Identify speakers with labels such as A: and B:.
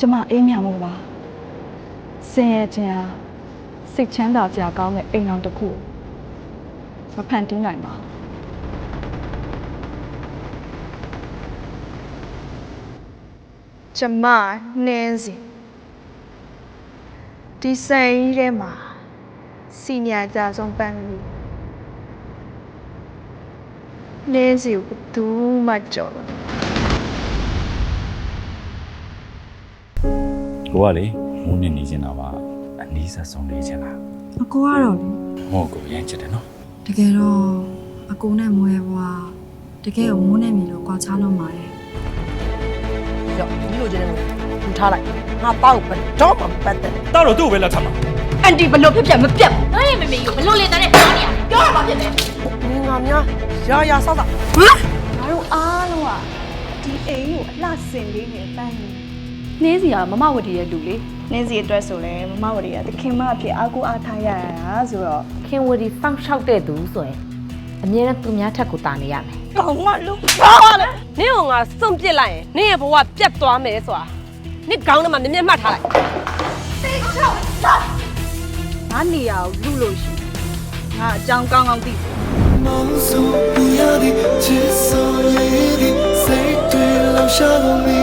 A: ကျမအေးမြမို့ပါဆင်းရဲခြင်းဟာစိတ်ချမ်းသာစရာကောင်းတဲ့အိမ်အောင်တစ်ခုမဖန်တီးနိုင်ပါဘူး
B: ကျမနှင်းစီဒီဆိုင်ကြီးထဲမှာစီနီယာကြဆုံးပန်းလူနှင်းစီကိုဘယ်သူမှကြော်လို့
C: ကိုကလေမုန်းနေနေချင်တာပါအနည်းဆက်ဆုံးနေချင်တာ
D: အကိုကတော့လေ
C: မဟုတ်ကိုရမ်းချစ်တယ်နော်
D: တကယ်တော့အကိုနဲ့မွေးဘွားတကယ်ကိုမိုးနဲ့မြည်လို့ကြွားချလုံးပါတယ်
E: ကြောက်ဒီလိုချင်တယ်ဘူးထားလိုက်ငါပေါ့ဘယ်တော့မှမပတ်သက်ဘူးတ
F: ောက်တော့သူ့ကိုပဲလက်ထပ်မှာ
G: အန်တီဘလို့ဖြစ်ဖြစ်မပြတ်ဘူး။နိုင်မမေကိုဘလို့လေတန်းနဲ့ပြောနေရ။ပြောရမှာဖြစ်တယ်
E: ငငါများရာရာဆောက်တာငါ
A: တို့အားလုံးကဒီအိမ်ကိုအလှဆင်လေးနဲ့ပန်းနေ
G: နှင်းစီကမမဝတီရဲ့လူလေ
A: နှင်းစီအတွက်ဆိုလဲမမဝတီကတခင်မအဖြစ်အားကိုးအားထားရတာဆိုတော့
H: ခင်ဝတီစောင့်ရှောက်တဲ့သူဆိုရင်အမြဲတမ်းသူများထက်ကိုတာနေရမယ်။
A: ကောင်းမလို့
E: ဘ
A: ာလဲ
E: ။နင့်ဟောငါစွန့်ပစ်လိုက်ရင်နင့်ရဲ့ဘဝပြတ်သွားမယ်ဆိုတာ။နင့်ကောင်းတယ်မှာမြင်မြတ်မှတ်ထားလိုက်။သ
A: ိချောက်သာ။ငါနေရာကိုလူလို့ရှိ။ငါအကြောင်းကောင်းကောင်းသိတယ်။မောင
I: ်စုရသည်ချစ်စော်ရည်သည်စိတ်တွေလောင်ရှားကုန်